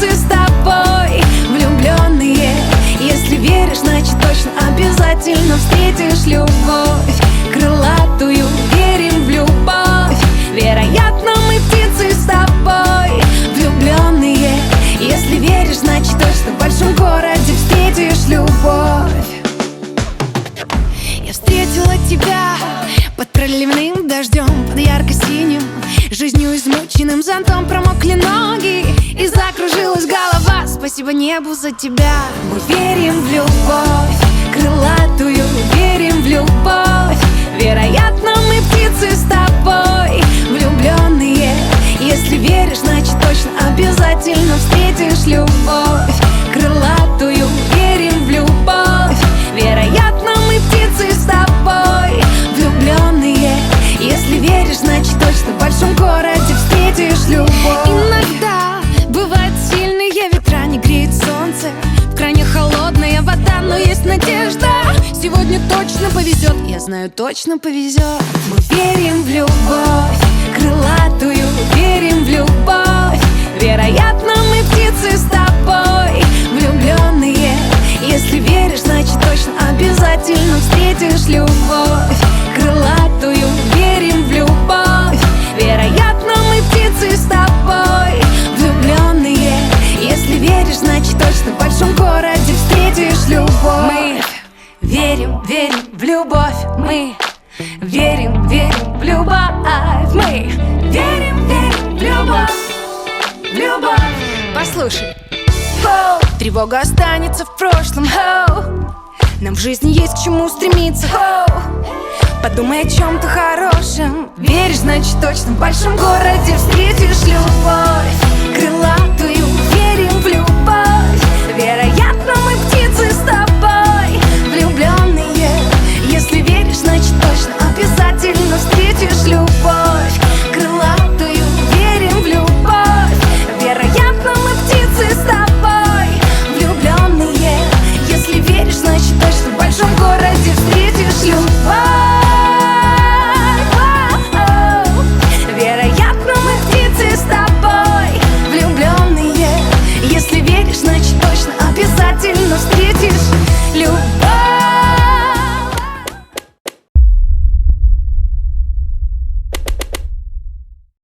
танцы с тобой Влюбленные. Если веришь, значит точно обязательно встретишь любовь. Крылатую верим в любовь. Вероятно, мы птицы с тобой Влюбленные. Если веришь, значит точно в большом городе встретишь любовь. Я встретила тебя под проливным дождем, под ярко-синим Жизнью измученным зонтом. Промокли ноги. Спасибо небу за тебя. Мы верим в любовь крылатую Верим в любовь. Вероятно, мы птицы с тобой Влюбленные. Если веришь, значит точно обязательно встретишь любовь есть надежда. Сегодня точно повезет, я знаю, точно повезет. Мы верим в любовь крылатую, верим в любовь. Вероятно, мы птицы с тобой влюбленные. Если веришь, значит точно обязательно встретишь любовь. Крылатую, верим, верим в любовь Мы. Верим, верим в любовь Мы. Верим, верим в любовь В любовь. Послушай. Хоу, Тревога останется в прошлом Хоу, Нам в жизни есть к чему стремиться Хоу, Подумай о чем-то хорошем. Веришь, значит точно в большом городе встретишь любовь значит точно обязательно встретишь любовь.